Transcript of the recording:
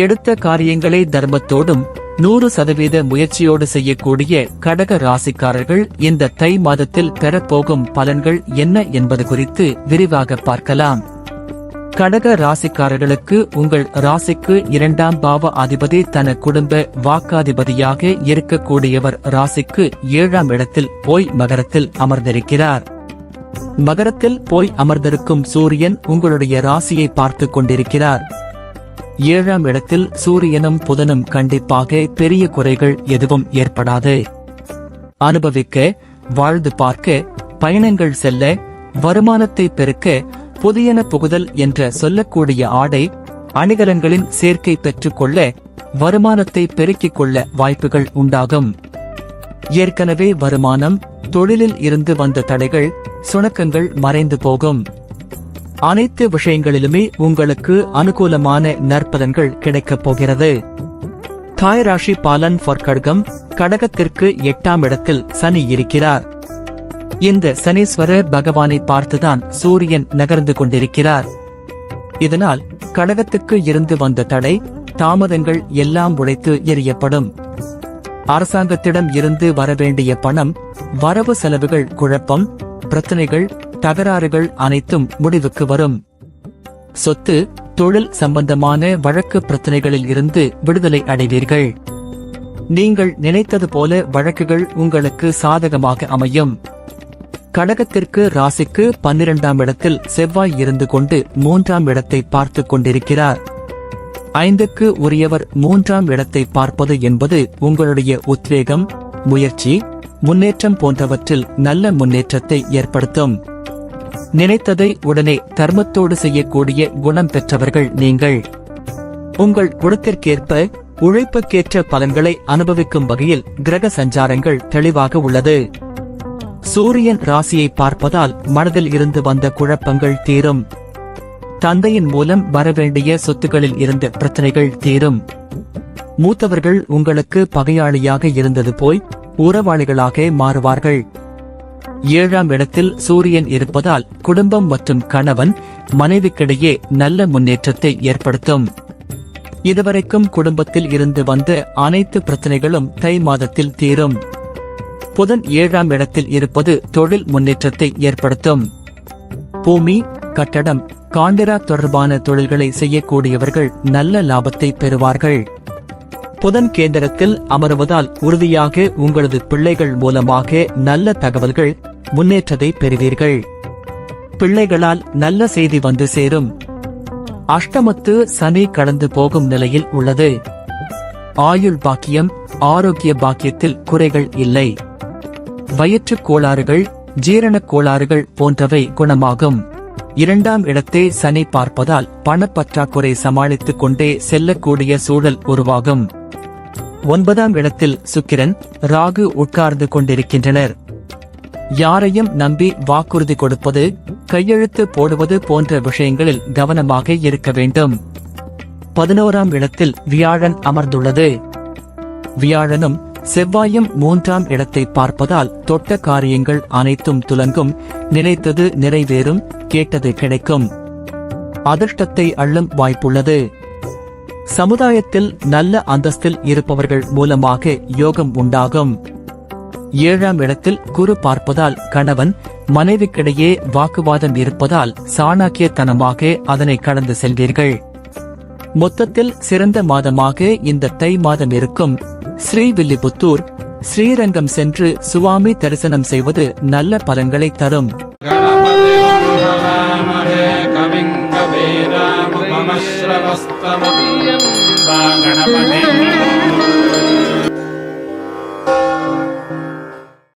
எடுத்த காரியங்களை தர்மத்தோடும் நூறு சதவீத முயற்சியோடு செய்யக்கூடிய கடக ராசிக்காரர்கள் இந்த தை மாதத்தில் பெறப்போகும் பலன்கள் என்ன என்பது குறித்து விரிவாக பார்க்கலாம். கடக ராசிக்காரர்களுக்கு உங்கள் ராசிக்கு இரண்டாம் பாவ அதிபதி தன குடும்ப வாக்காதிபதியாக இருக்கக்கூடியவர் ராசிக்கு ஏழாம் இடத்தில் போய் மகரத்தில் அமர்ந்திருக்கிறார். மகரத்தில் போய் அமர்ந்திருக்கும் சூரியன் உங்களுடைய ராசியை பார்த்துக் கொண்டிருக்கிறார். ஏழாம் இடத்தில் சூரியனும் புதனும் கண்டிப்பாக பெரிய குறைகள் எதுவும் ஏற்படாது. அனுபவிக்க வாழ்ந்து பார்க்க பயணங்கள் செல்ல வருமானத்தை பெருக்க புதியன புகுதல் என்ற சொல்லக்கூடிய ஆடை அணிகலன்களின் சேர்க்கை பெற்றுக்கொள்ள வருமானத்தை பெருக்கிக் கொள்ள வாய்ப்புகள் உண்டாகும். ஏற்கனவே வருமானம் தொழிலில் இருந்து வந்த தடைகள் சுணக்கங்கள் மறைந்து போகும். அனைத்து விஷயங்களிலுமே உங்களுக்கு அனுகூலமான நற்பதன்கள் கிடைக்கப் போகிறது. தாய் ராசி பாலன் ஃபார் கடகம் கடகத்திற்கு எட்டாம் இடத்தில் சனி இருக்கிறார். இந்த சனீஸ்வர பகவானை பார்த்துதான் சூரியன் நகர்ந்து கொண்டிருக்கிறார். இதனால் கடகத்துக்கு இருந்து வந்த தடை தாமதங்கள் எல்லாம் உடைத்து எறியப்படும். அரசாங்கத்திடம் இருந்து வரவேண்டிய பணம் வரவு செலவுகள் குழப்பம் பிரச்சனைகள் தகராறுகள் அனைத்தும் முடிவுக்கு வரும். சொத்து தொழில் சம்பந்தமான வழக்கு பிரச்சனைகளில் இருந்து விடுதலை அடைவீர்கள். நீங்கள் நினைத்தது போல வழக்குகள் உங்களுக்கு சாதகமாக அமையும். கடகத்திற்கு ராசிக்கு பன்னிரண்டாம் இடத்தில் செவ்வாய் இருந்து கொண்டு மூன்றாம் இடத்தை பார்த்துக் கொண்டிருக்கிறார். ஐந்துக்கு உரியவர் மூன்றாம் இடத்தை பார்ப்பது என்பது உங்களுடைய உத்வேகம் முயற்சி முன்னேற்றம் போன்றவற்றில் நல்ல முன்னேற்றத்தை ஏற்படுத்தும். நினைத்ததை உடனே தர்மத்தோடு செய்யக்கூடிய குணம் பெற்றவர்கள் நீங்கள். உங்கள் குணத்திற்கேற்ப உழைப்புக்கேற்ற பலன்களை அனுபவிக்கும் வகையில் கிரக சஞ்சாரங்கள் தெளிவாக உள்ளது. சூரியன் ராசியை பார்ப்பதால் மனதில் இருந்து வந்த குழப்பங்கள் தீரும். தந்தையின் மூலம் வரவேண்டிய சொத்துக்களில் இருந்த பிரச்சனைகள் தீரும். மூத்தவர்கள் உங்களுக்கு பகையாளியாக இருந்தது போய் உறவாளிகளாக மாறுவார்கள். ஏழாம் இடத்தில் சூரியன் இருப்பதால் குடும்பம் மற்றும் கணவன் மனைவிக்கிடையே நல்ல முன்னேற்றத்தை ஏற்படுத்தும். இதுவரைக்கும் குடும்பத்தில் இருந்து வந்த அனைத்து பிரச்சனைகளும் தை மாதத்தில் தீரும். புதன் ஏழாம் இடத்தில் இருப்பது தொழில் முன்னேற்றத்தை ஏற்படுத்தும். பூமி கட்டடம் காண்டிரா தொடர்பான தொழில்களை செய்யக்கூடியவர்கள் நல்ல லாபத்தை பெறுவார்கள். புதன் கேந்திரத்தில் அமருவதால் உறுதியாக உங்களது பிள்ளைகள் மூலமாக நல்ல தகவல்கள் முன்னேற்றத்தை பெறுவீர்கள். பிள்ளைகளால் நல்ல செய்தி வந்து சேரும். அஷ்டமத்து சனி கடந்து போகும் நிலையில் உள்ளது. ஆயுள் பாக்கியம் ஆரோக்கிய பாக்கியத்தில் குறைகள் இல்லை. வயிற்றுக் கோளாறுகள் ஜீரணக் கோளாறுகள் போன்றவை குணமாகும். இரண்டாம் இடத்தை சனி பார்ப்பதால் பணப்பற்றாக்குறை சமாளித்துக் கொண்டே செல்லக்கூடிய சூழல் உருவாகும். ஒன்பதாம் இடத்தில் சுக்கிரன் ராகு உட்கார்ந்து கொண்டிருக்கின்றனர். யாரையும் நம்பி வாக்குறுதி கொடுப்பது கையெழுத்து போடுவது போன்ற விஷயங்களில் கவனமாக இருக்க வேண்டும். பதினோராம் இடத்தில் வியாழன் அமர்ந்துள்ளது. வியாழனும் செவ்வாயும் மூன்றாம் இடத்தை பார்ப்பதால் தொட்ட காரியங்கள் அனைத்தும் துலங்கும் நினைத்தது நிறைவேறும் கேட்டது கிடைக்கும். அதிர்ஷ்டத்தை அள்ளும் வாய்ப்புள்ளது. சமுதாயத்தில் நல்ல அந்தஸ்தில் இருப்பவர்கள் மூலமாக யோகம் உண்டாகும். ஏழாம் இடத்தில் குரு பார்ப்பதால் கணவன் மனைவிக்கிடையே வாக்குவாதம் இருப்பதால் சாணாக்கியத்தனமாக அதனை கடந்து செல்வீர்கள். மொத்தத்தில் சிறந்த மாதமாக இந்த தை மாதம் இருக்கும். ஸ்ரீவில்லிபுத்தூர் ஸ்ரீரங்கம் சென்று சுவாமி தரிசனம் செய்வது நல்ல பலன்களை தரும். கவிங்க